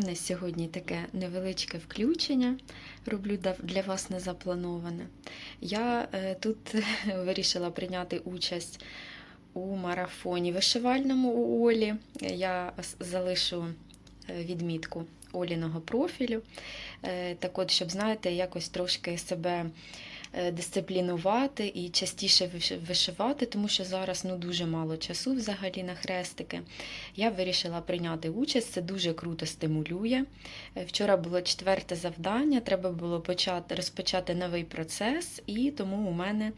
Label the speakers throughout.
Speaker 1: Мене сьогодні таке невеличке включення, роблю для вас незаплановане. Я е, тут вирішила прийняти участь у марафоні вишивальному у Олі. Я залишу е, відмітку Оліного профілю. Е, Так от, щоб, знаєте, якось трошки себе дисциплінувати і частіше вишивати, тому що зараз ну, дуже мало часу взагалі на хрестики. Я вирішила прийняти участь, це дуже круто стимулює. Е, Вчора було четверте завдання, треба було почати, розпочати новий процес, і тому у мене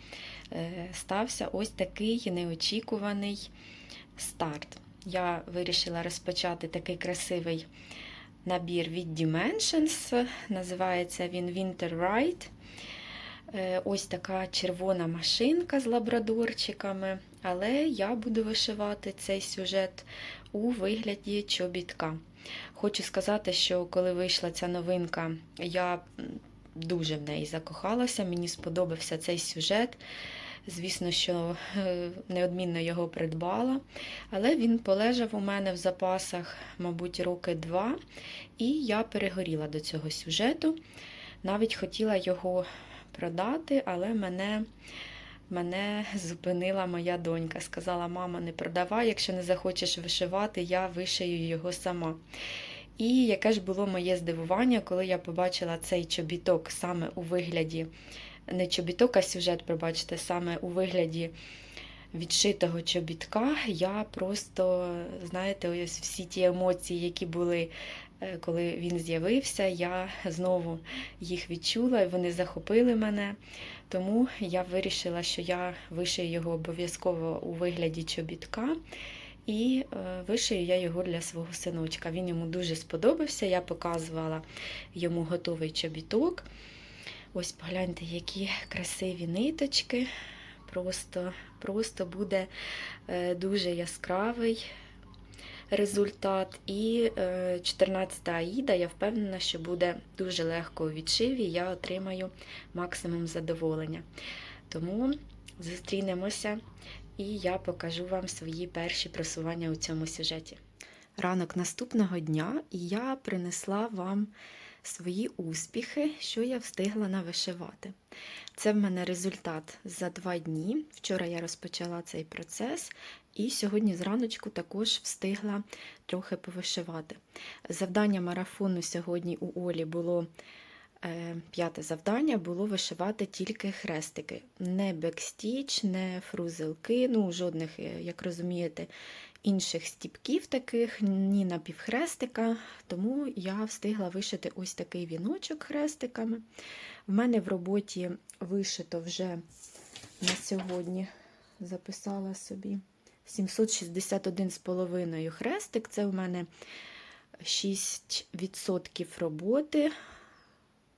Speaker 1: е, стався ось такий неочікуваний старт. Я вирішила розпочати такий красивий набір від Dimensions. Називається він Winter Ride. Е, Ось така червона машинка з лабрадорчиками, але я буду вишивати цей сюжет у вигляді чобітка. Хочу сказати, що коли вийшла ця новинка, я дуже в неї закохалася, мені сподобався цей сюжет. Звісно, що е, неодмінно його придбала, але він полежав у мене в запасах, мабуть, роки два, і я перегоріла до цього сюжету. Навіть хотіла його продати, але мене, мене зупинила моя донька. Сказала: мама, не продавай, якщо не захочеш вишивати, я вишию його сама. І яке ж було моє здивування, коли я побачила цей чобіток саме у вигляді, не чобіток, а сюжет, пробачте, саме у вигляді відшитого чобітка. Я просто, знаєте, ось всі ті емоції, які були, коли він з'явився, я знову їх відчула, і вони захопили мене. Тому я вирішила, що я вишию його обов'язково у вигляді чобітка. І е, вишию я його для свого синочка. Він йому дуже сподобався. Я показувала йому готовий чобіток. Ось погляньте, які красиві ниточки. Просто, просто буде е, дуже яскравий результат. І 14-та аїда, я впевнена, що буде дуже легко у відшиві. Я отримаю максимум задоволення. Тому зустрінемося і я покажу вам свої перші просування у цьому сюжеті. Ранок наступного дня, і я принесла вам свої успіхи, що я встигла навишивати. Це в мене результат за два дні. Вчора я розпочала цей процес, і сьогодні зраночку також встигла трохи повишивати. Завдання марафону сьогодні у Олі було е, п'яте завдання було вишивати тільки хрестики. Не бекстіч, не фрузелки, ну жодних, е, як розумієте, інших стіпків таких, ні напівхрестика. Тому я встигла вишити ось такий віночок хрестиками. В мене в роботі вишито вже на сьогодні записала собі 761,5 хрестик. Це в мене 6% роботи.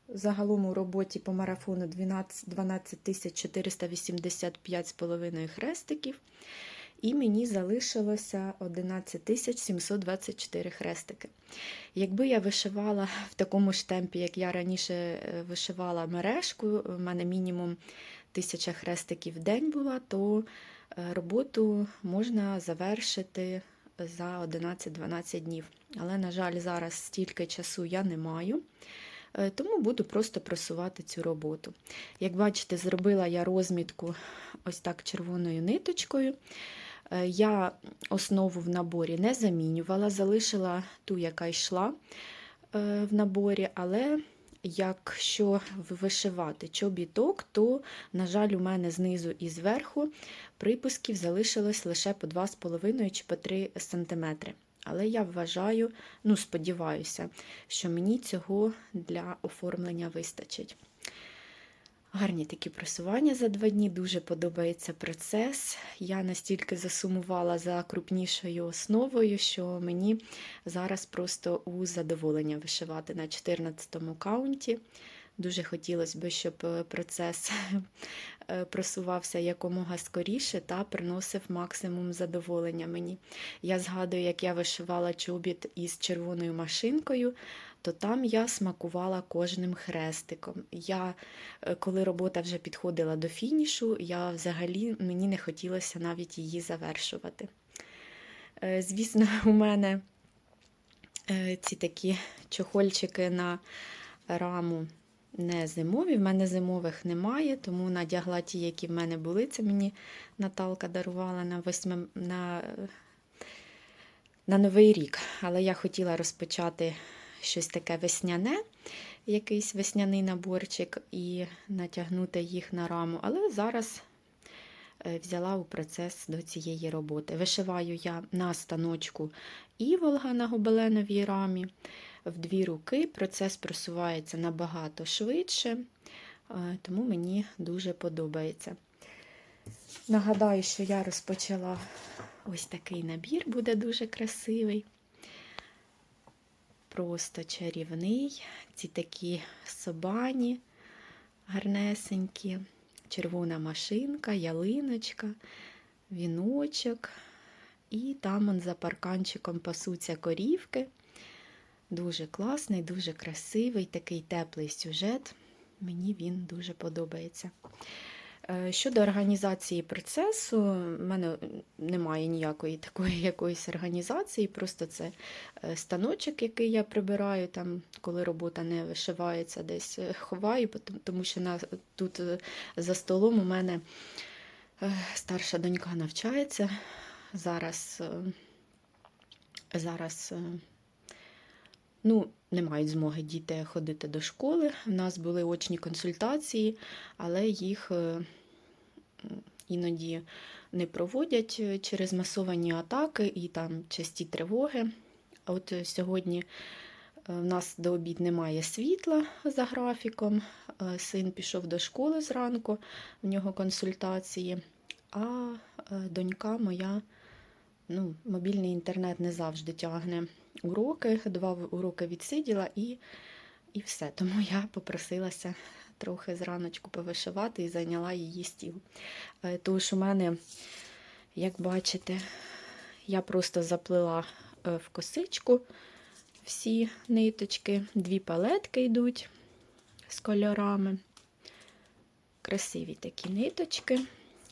Speaker 1: Загалом у роботі по марафону 12 12 485,5 хрестиків. І мені залишилося 11 724 хрестики. Якби я вишивала в такому ж темпі, як я раніше е, вишивала мережку, в мене мінімум 1000 хрестиків в день була, то е, роботу можна завершити за 11-12 днів. Але, на жаль, зараз стільки часу я не маю. Е, Тому буду просто просувати цю роботу. Як бачите, зробила я розмітку ось так червоною ниточкою. Е, Я основу в наборі не замінювала, залишила ту, яка йшла е, в наборі, але якщо вишивати чобіток, то, на жаль, у мене знизу і зверху припусків залишилось лише по 2,5 чи по 3 см. Але я вважаю, ну, сподіваюся, що мені цього для оформлення вистачить. Гарні такі просування за два дні, дуже подобається процес. Я настільки засумувала за крупнішою основою, що мені зараз просто у задоволення вишивати на 14 каунті. Дуже хотілося б, щоб е, процес е, просувався якомога скоріше та приносив максимум задоволення мені. Я згадую, як я вишивала чобіт із червоною машинкою, то там я смакувала кожним хрестиком. Я, е, коли робота вже підходила до фінішу, я взагалі мені не хотілося навіть її завершувати. Е, Звісно, у мене Е, ці такі чохольчики на раму не зимові. В мене зимових немає, тому надягла ті, які в мене були. Це мені Наталка дарувала на, восьми, на, на Новий рік. Але я хотіла розпочати щось таке весняне, якийсь весняний наборчик, і натягнути їх на раму. Але зараз е, взяла у процес до цієї роботи. Вишиваю я на станочку іволга на гобеленовій рамі. В дві руки процес просувається набагато швидше, е, тому мені дуже подобається. Нагадаю, що я розпочала ось такий набір, буде дуже красивий, просто чарівний. Ці такі собані гарнесенькі, червона машинка, ялиночка, віночок. І там он за парканчиком пасуться корівки. Дуже класний, дуже красивий, такий теплий сюжет. Мені він дуже подобається. Е, Щодо організації процесу, в мене немає ніякої такої якоїсь організації, просто це е, станочок, який я прибираю, там, коли робота не вишивається, десь е, ховаю, тому що на, тут за столом у мене старша донька навчається. Зараз, зараз ну, не мають змоги діти ходити до школи. У нас були очні консультації, але їх е, іноді не проводять е, через масовані атаки і там часті тривоги. От е, сьогодні в нас до обід немає світла за графіком. Син пішов до школи зранку, в нього консультації, а донька моя ну, мобільний інтернет не завжди тягне уроки. Два уроки відсиділа і, і все. Тому я попросилася трохи зраночку повишивати і зайняла її стіл. Е, Тож у мене, як бачите, я просто заплела е, в косичку всі ниточки, дві палетки йдуть з кольорами. Красиві такі ниточки.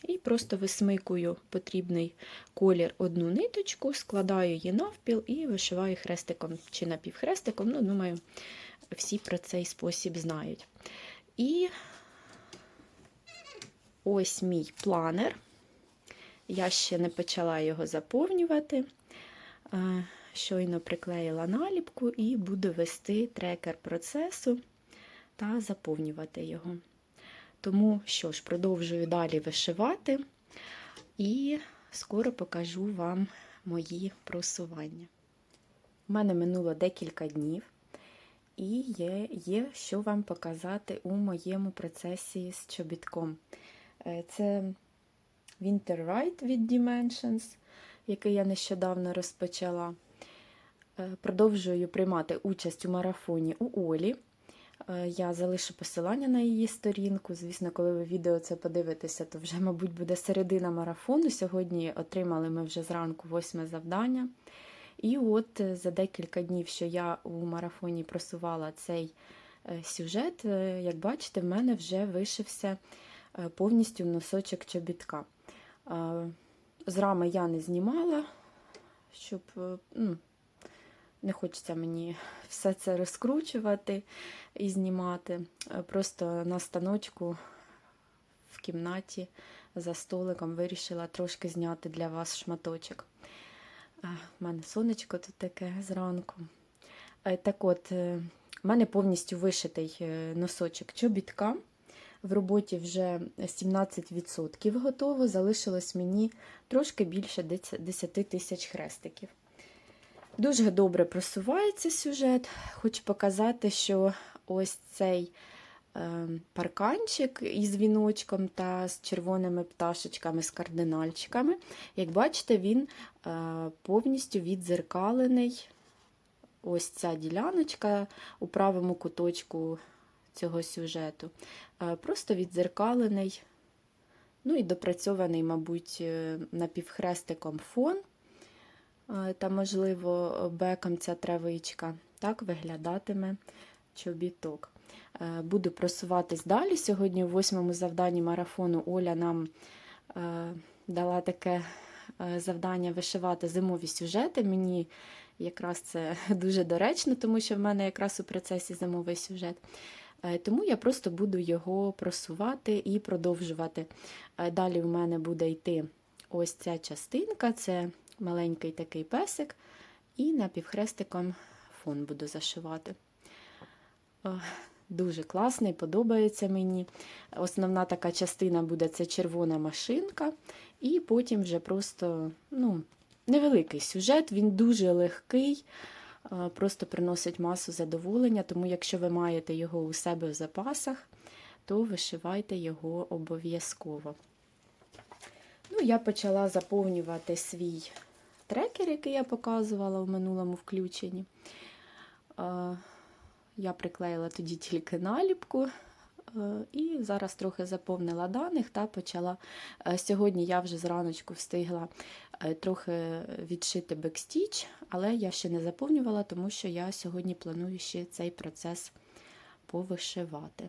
Speaker 1: І просто висмикую потрібний колір одну ниточку, складаю її навпіл і вишиваю хрестиком чи напівхрестиком. Ну, думаю, всі про цей спосіб знають. І ось мій планер. Я ще не почала його заповнювати. Е, Щойно приклеїла наліпку і буду вести трекер процесу та заповнювати його. Тому що ж, продовжую далі вишивати і скоро покажу вам мої просування. У мене минуло декілька днів, і є, є що вам показати у моєму процесі з чобітком. Е, Це Winter Ride від Dimensions, який я нещодавно розпочала. Е, Продовжую приймати участь у марафоні у Олі. Е, Я залишу посилання на її сторінку. Звісно, коли ви відео це подивитеся, то вже, мабуть, буде середина марафону. Сьогодні отримали ми вже зранку восьме завдання. І от е, за декілька днів, що я у марафоні просувала цей е, сюжет, як бачите, в мене вже вишився повністю носочок чобітка. З рами я не знімала, щоб ну, не хочеться мені все це розкручувати і знімати. Е, Просто на станочку в кімнаті за столиком вирішила трошки зняти для вас шматочок. У мене сонечко тут таке зранку. Е, Так от, е, в мене повністю вишитий е, носочок чобітка. В роботі вже 17% готово. Залишилось мені трошки більше 10 тисяч хрестиків. Дуже добре просувається сюжет. Хочу показати, що ось цей е, парканчик із віночком та з червоними пташечками, з кардинальчиками. Як бачите, він е, повністю відзеркалений. Ось ця діляночка у правому куточку цього сюжету. Е, просто відзеркалений, ну і допрацьований, мабуть, е, напівхрестиком фон. Е, Та, можливо, беком ця травичка. Так виглядатиме чобіток. Е, Буду просуватись далі. Сьогодні, у восьмому завданні марафону, Оля нам е, дала таке завдання вишивати зимові сюжети. Мені Якраз це дуже доречно, тому що в мене якраз у процесі зимовий сюжет. Тому я просто буду його просувати і продовжувати. Далі в мене буде йти ось ця частинка, це маленький такий песик, і напівхрестиком фон буду зашивати. Дуже класний, подобається мені. Основна така частина буде це червона машинка, і потім вже просто ну, невеликий сюжет, він дуже легкий, просто приносить масу задоволення, тому якщо ви маєте його у себе в запасах, то вишивайте його обов'язково. Ну, я почала заповнювати свій трекер, який я показувала в минулому включенні. Е, Я приклеїла тоді тільки наліпку. е, І зараз трохи заповнила даних та почала. е, Сьогодні я вже зраночку встигла трохи відшити бекстіч, але я ще не заповнювала, тому що я сьогодні планую ще цей процес повишивати.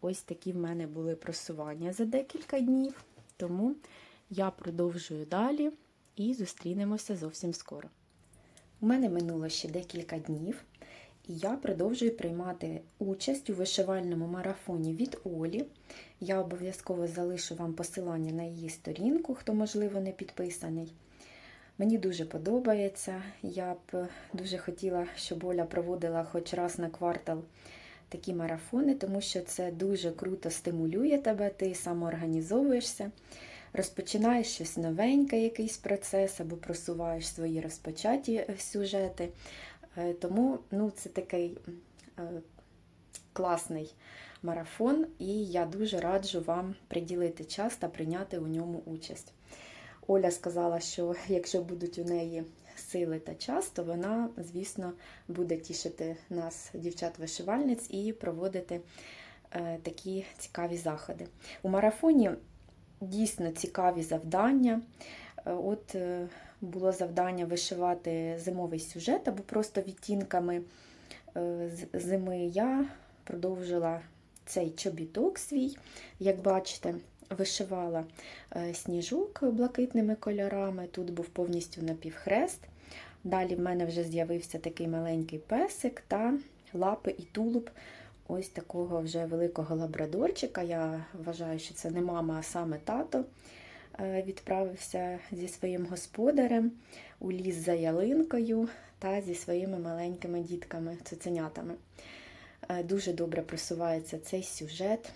Speaker 1: Ось такі в мене були просування за декілька днів, тому я продовжую далі і зустрінемося зовсім скоро. У мене минуло ще декілька днів, і я продовжую приймати участь у вишивальному марафоні від Олі. Я обов'язково залишу вам посилання на її сторінку, хто, можливо, не підписаний. Мені дуже подобається. Я б дуже хотіла, щоб Оля проводила хоч раз на квартал такі марафони, тому що це дуже круто стимулює тебе, ти самоорганізовуєшся, розпочинаєш щось новеньке, якийсь процес, або просуваєш свої розпочаті е, сюжети. Е, Тому ну, це такий е, класний марафон, і я дуже раджу вам приділити час та прийняти у ньому участь. Оля сказала, що якщо будуть у неї сили та час, то вона, звісно, буде тішити нас, дівчат-вишивальниць, і проводити е, такі цікаві заходи. У марафоні дійсно цікаві завдання. Е, От е, було завдання вишивати зимовий сюжет або просто відтінками зими. Я продовжила цей чобіток свій, як бачите, вишивала е, сніжок блакитними кольорами. Тут був повністю напівхрест. Далі в мене вже з'явився такий маленький песик та лапи і тулуб ось такого вже великого лабрадорчика. Я вважаю, що це не мама, а саме тато е, відправився зі своїм господарем у ліс за ялинкою та зі своїми маленькими дітками, цуценятами. Е, Дуже добре просувається цей сюжет.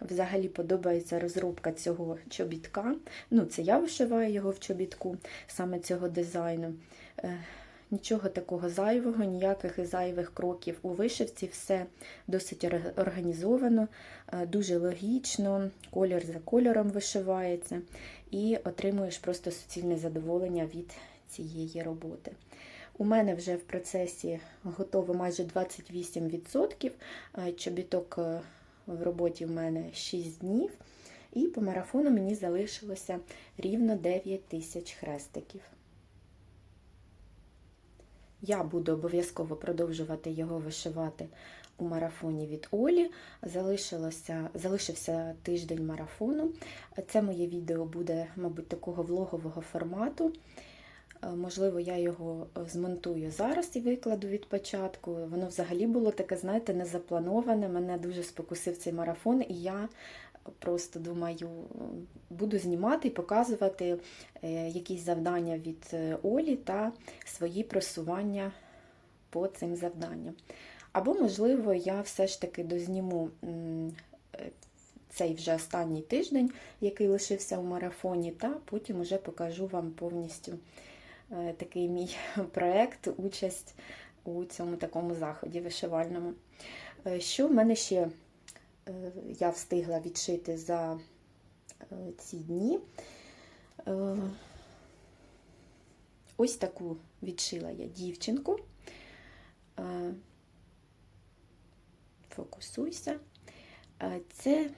Speaker 1: Взагалі подобається розробка цього чобітка. Ну, це я вишиваю його в чобітку, саме цього дизайну. Е, Нічого такого зайвого, ніяких зайвих кроків у вишивці, все досить організовано, е, дуже логічно, колір за кольором вишивається, і отримуєш просто суцільне задоволення від цієї роботи. У мене вже в процесі готово майже 28%. Е, Чобіток в роботі в мене 6 днів, і по марафону мені залишилося рівно 9 тисяч хрестиків. Я буду обов'язково продовжувати його вишивати у марафоні від Олі. Залишилося, залишився тиждень марафону. Це моє відео буде, мабуть, такого влогового формату. Е, Можливо, я його змонтую зараз і викладу від початку. Воно взагалі було таке, знаєте, незаплановане. Мене дуже спокусив цей марафон, і я просто думаю, буду знімати і показувати е, якісь завдання від е, Олі та свої просування по цим завданням. Або, можливо, я все ж таки дозніму е, цей вже останній тиждень, який лишився у марафоні, та потім вже покажу вам повністю е, такий мій проєкт, участь у цьому такому заході вишивальному. Е, Що в мене ще е, я встигла відшити за е, ці дні? Е, Ось таку відшила я дівчинку. Е, Фокусуйся. Е, Це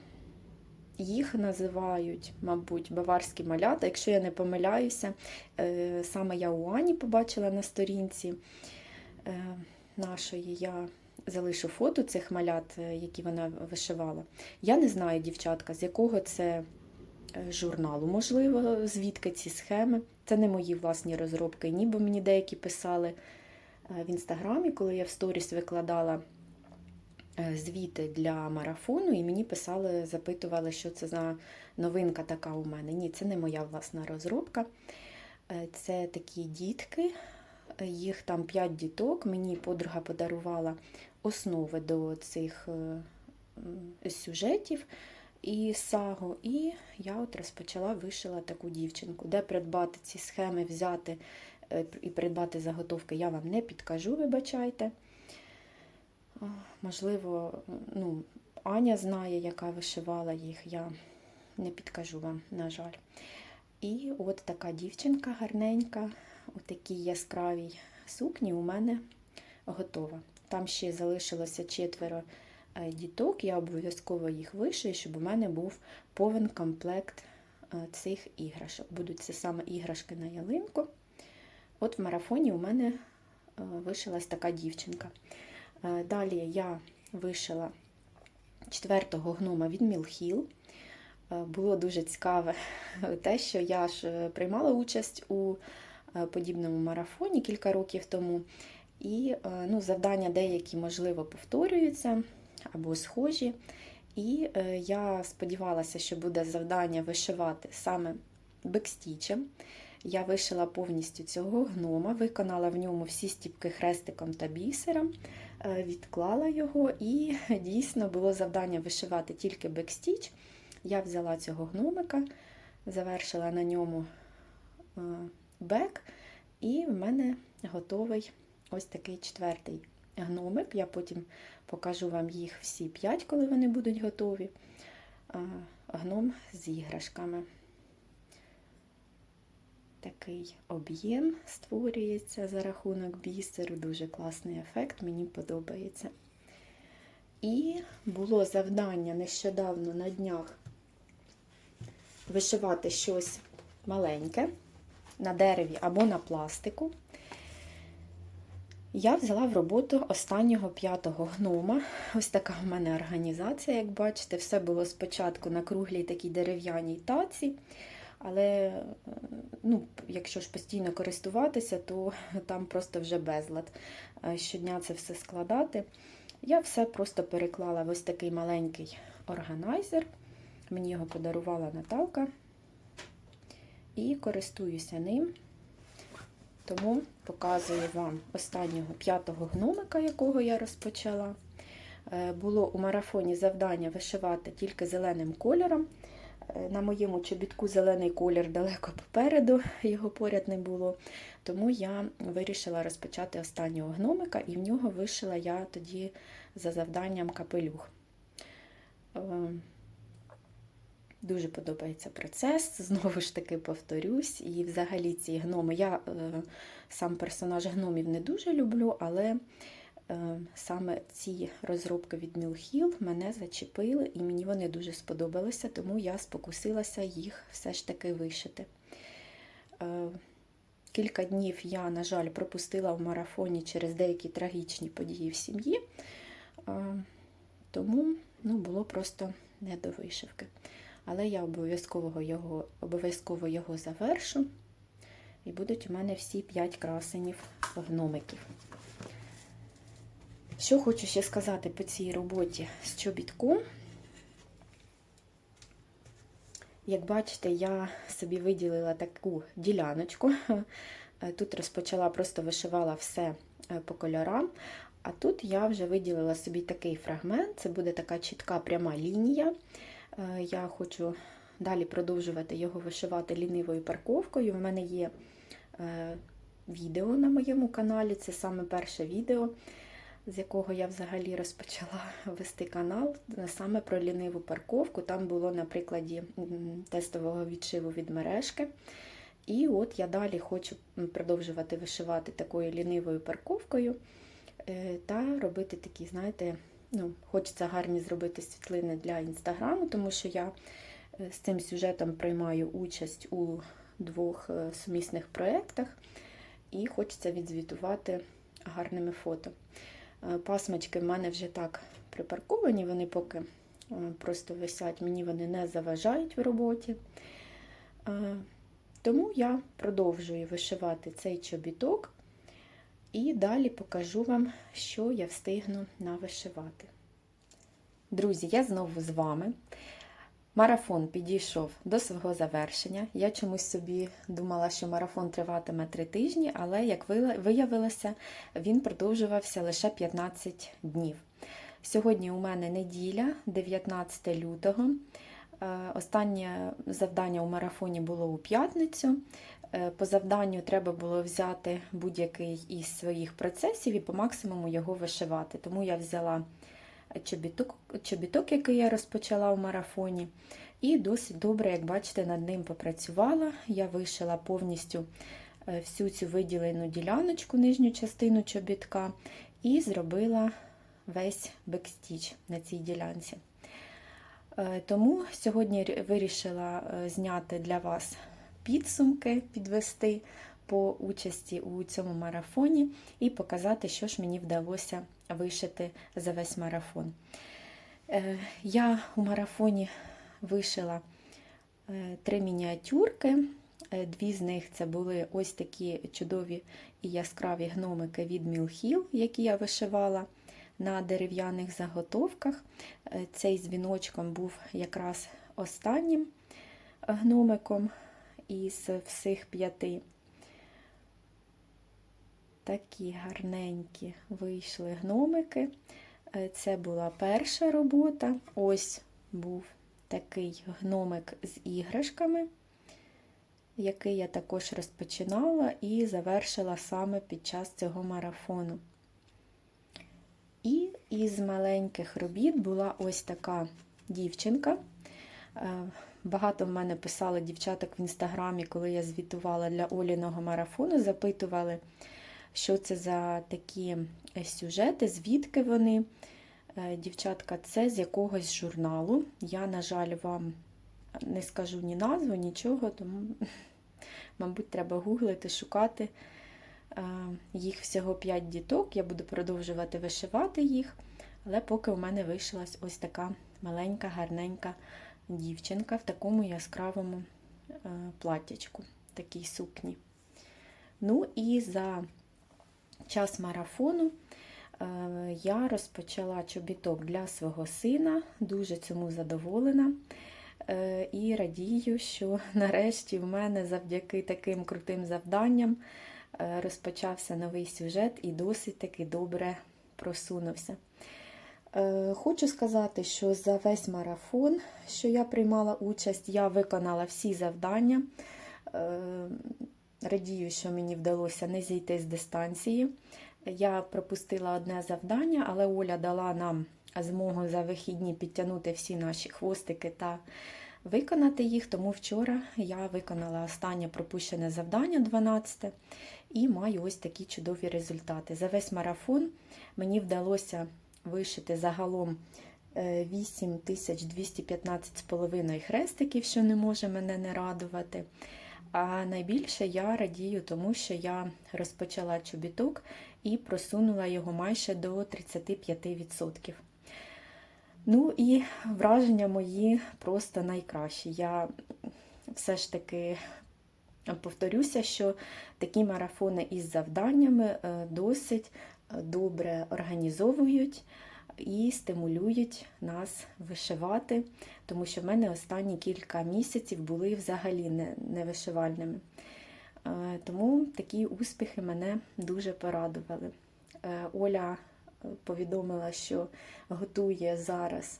Speaker 1: їх називають, мабуть, баварські малята. Якщо я не помиляюся, е, саме я у Ані побачила на сторінці е, нашої. Я залишу фото цих малят, е, які вона вишивала. Я не знаю, дівчатка, з якого це журналу, можливо, звідки ці схеми. Це не мої власні розробки, ніби мені деякі писали в інстаграмі, коли я в сторіс викладала звіти для марафону, і мені писали, запитували, що це за новинка така у мене. Ні, це не моя власна розробка. Е, Це такі дітки, е, їх там 5 діток. Мені подруга подарувала основи до цих е, сюжетів і сагу. І я от розпочала вишила таку дівчинку. Де придбати ці схеми, взяти е, і придбати заготовки, я вам не підкажу, вибачайте. Можливо, ну, Аня знає, яка вишивала їх, я не підкажу вам, на жаль. І от така дівчинка гарненька, у такій яскравій сукні у мене готова. Там ще залишилося четверо е, діток, я обов'язково їх вишию, щоб у мене був повен комплект е, цих іграшок. Будуть це саме іграшки на ялинку. От в марафоні у мене е, вишилась така дівчинка. Е, Далі я вишила четвертого гнома від Мілхіл. Е, Було дуже цікаве те, що я ж е, приймала участь у подібному марафоні кілька років тому. І ну, завдання деякі, можливо, повторюються або схожі. І я сподівалася, що буде завдання вишивати саме бекстічем. Я вишила повністю цього гнома, виконала в ньому всі стіпки хрестиком та бісером, відклала його, і дійсно було завдання вишивати тільки бекстіч. Я взяла цього гномика, завершила на ньому е, бек, і в мене готовий ось такий четвертий гномик. Я потім покажу вам їх всі п'ять, коли вони будуть готові. Е, Гном з іграшками. Такий об'єм створюється за рахунок бісеру, дуже класний ефект, мені подобається. І було завдання нещодавно на днях вишивати щось маленьке на дереві або на пластику. Я взяла в роботу останнього п'ятого гнома. Ось така в мене організація, як бачите, все було спочатку на круглій такій дерев'яній таці. Але е, ну, якщо ж постійно користуватися, то там просто вже безлад. Е, Щодня це все складати. Я все просто переклала в ось такий маленький органайзер. Мені його подарувала Наталка. І користуюся ним. Тому показую вам останнього п'ятого гномика, якого я розпочала. Е, Було у марафоні завдання вишивати тільки зеленим кольором. Е, На моєму чобітку зелений колір далеко попереду, його поряд не було. Тому я вирішила розпочати останнього гномика, і в нього вишила я тоді за завданням капелюх. Е, Дуже подобається процес, знову ж таки повторюсь. І взагалі ці гноми. Я е, сам персонаж гномів не дуже люблю, але саме ці розробки від Мілхіл мене зачепили, і мені вони дуже сподобалися, тому я спокусилася їх все ж таки вишити. Е, Кілька днів я, на жаль, пропустила в марафоні через деякі трагічні події в сім'ї, е, тому ну, було просто не до вишивки. Але я обов'язково його, обов'язково його завершу. І будуть у мене всі 5 красенів гномиків. Що хочу ще сказати по цій роботі з чобітком. Як бачите, я собі виділила таку діляночку. Тут розпочала, просто вишивала все е, по кольорам. А тут я вже виділила собі такий фрагмент, це буде така чітка пряма лінія. Е, Я хочу далі продовжувати його вишивати лінивою парковкою. У мене є е, відео на моєму каналі, це саме перше відео, з якого я взагалі розпочала вести канал, саме про ліниву парковку. Там було на прикладі тестового відшиву від мережки. І от я далі хочу продовжувати вишивати такою лінивою парковкою е, та робити такі, знаєте, ну, хочеться гарні зробити світлини для інстаграму, тому що я е, з цим сюжетом приймаю участь у двох е, сумісних проєктах і хочеться відзвітувати гарними фото. Е, Пасмачки в мене вже так припарковані, вони поки е, просто висять, мені вони не заважають в роботі. Е, Тому я продовжую вишивати цей чобіток і далі покажу вам, що я встигну навишивати. Друзі, я знову з вами. Марафон підійшов до свого завершення. Я чомусь собі думала, що марафон триватиме 3 тижні, але, як виявилося, він продовжувався лише 15 днів. Сьогодні у мене неділя, 19 лютого. Останнє завдання у марафоні було у п'ятницю. По завданню треба було взяти будь-який із своїх процесів і по максимуму його вишивати. Тому я взяла чобіток, чобіток, який я розпочала у марафоні, і досить добре, як бачите, над ним попрацювала. Я вишила повністю всю цю виділену діляночку, нижню частину чобітка, і зробила весь бекстіч на цій ділянці. Тому сьогодні вирішила зняти для вас підсумки, підвести по участі у цьому марафоні і показати, що ж мені вдалося вишити за весь марафон. Я у марафоні вишила три мініатюрки. Дві з них це були ось такі чудові і яскраві гномики від Мілхіл, які я вишивала на дерев'яних заготовках. Цей з віночком був якраз останнім гномиком із всіх п'яти. Такі гарненькі вийшли гномики. Це була перша робота. Ось був такий гномик з іграшками, який я також розпочинала і завершила саме під час цього марафону. І із маленьких робіт була ось така дівчинка. Багато в мене писали дівчаток в інстаграмі, коли я звітувала для Оліного марафону, запитували, що це за такі сюжети, звідки вони. Дівчатка, це з якогось журналу. Я, на жаль, вам не скажу ні назву, нічого, тому, мабуть, треба гуглити, шукати. Їх всього 5 діток, я буду продовжувати вишивати їх, але поки у мене вишилась ось така маленька, гарненька дівчинка в такому яскравому платтячку, такій сукні. Ну і за час марафону я розпочала чобіток для свого сина, дуже цьому задоволена. І радію, що нарешті в мене завдяки таким крутим завданням розпочався новий сюжет і досить таки добре просунувся. Хочу сказати, що за весь марафон, що я приймала участь, я виконала всі завдання. Радію, що мені вдалося не зійти з дистанції. Я пропустила одне завдання, але Оля дала нам змогу за вихідні підтягнути всі наші хвостики та виконати їх. Тому вчора я виконала останнє пропущене завдання 12 і маю ось такі чудові результати. За весь марафон мені вдалося вишити загалом 8215,5 хрестиків, що не може мене не радувати. А найбільше я радію, тому що я розпочала чобіток і просунула його майже до 35%. Ну і враження мої просто найкращі. Я все ж таки повторюся, що такі марафони із завданнями досить добре організовують і стимулюють нас вишивати, тому що в мене останні кілька місяців були взагалі невишивальними. Тому такі успіхи мене дуже порадували. Оля повідомила, що готує зараз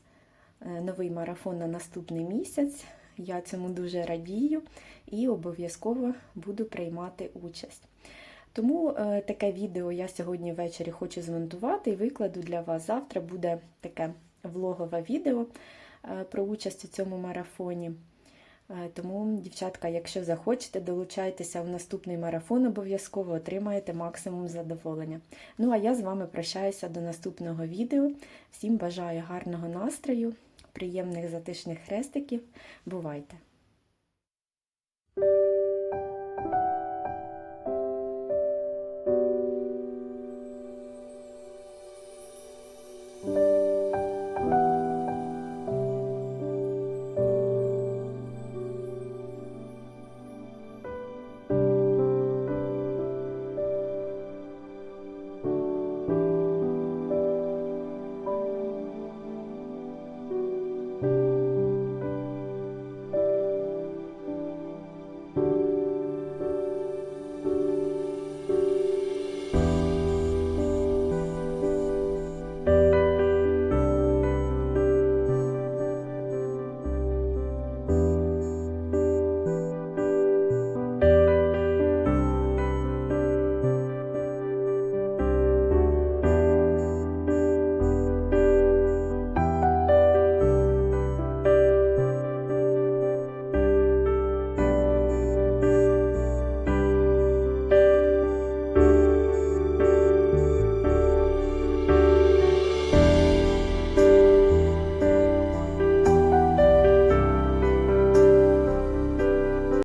Speaker 1: новий марафон на наступний місяць. Я цьому дуже радію і обов'язково буду приймати участь. Тому е, таке відео я сьогодні ввечері хочу змонтувати і викладу для вас. Завтра буде таке влогове відео е, про участь у цьому марафоні. Е, тому, дівчатка, якщо захочете, долучайтеся в наступний марафон, обов'язково отримаєте максимум задоволення. Ну, а я з вами прощаюся до наступного відео. Всім бажаю гарного настрою, приємних затишних хрестиків. Бувайте!